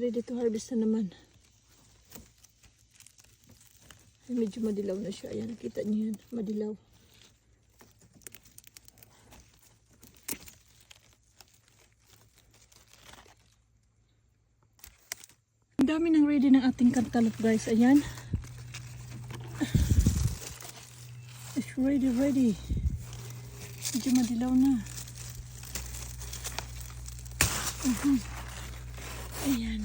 ready to harvest na naman. Ay, medyo madilaw na siya. Ayan, nakita niyo yan. Madilaw. Ang dami nang ready ng ating cantaloupe guys. Ayan. It's ready, ready. Medyo madilaw na. Mhm. Ayan.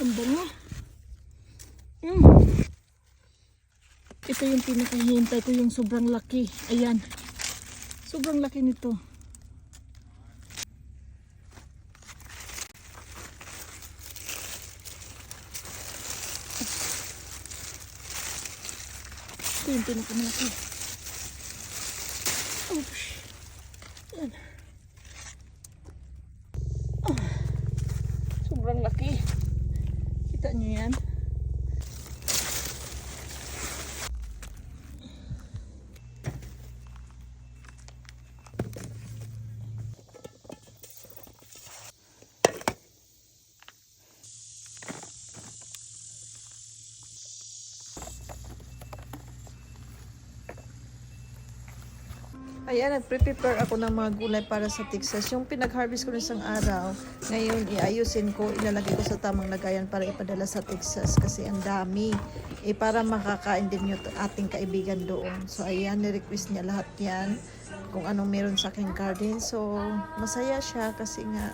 Ang bango. Mm. Ito yung pinakahihintay ko yung sobrang laki. Ayan. Sobrang laki nito. Ito yung pinakamalaki. Oops. Yan. Ah. Sobrang laki. Kita niyo yan? Ayan, nagpre-prepare ako ng mga gulay para sa Texas. Yung pinag-harvest ko ng isang araw, ngayon iayusin ko, ilalagay ko sa tamang lagayan para ipadala sa Texas kasi ang dami. Eh, para makakain din yung ating kaibigan doon. So, ayan, ni-request niya lahat yan kung anong meron sa aking garden. So, masaya siya kasi nga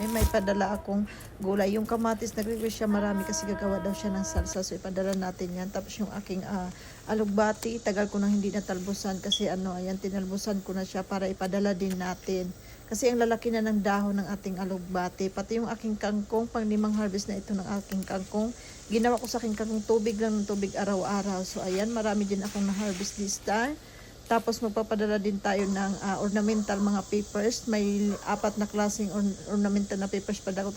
ay may padala akong gulay. Yung kamatis, nag-request siya marami kasi gagawa daw siya ng salsa. So, ipadala natin yan. Tapos yung aking ah, alugbati, tagal ko nang hindi natalbusan kasi ano, ayan, tinalbusan ko na siya para ipadala din natin. Kasi ang lalaki na ng dahon ng ating alugbati. Pati yung aking kangkong, pang limang harvest na ito ng aking kangkong. Ginawa ko sa aking kangkong tubig lang ng tubig araw-araw. So, ayan, marami din akong na-harvest this time. Tapos magpapadala din tayo ng ah, ornamental mga papers. May apat na klaseng orn- ornamental na papers pa ako.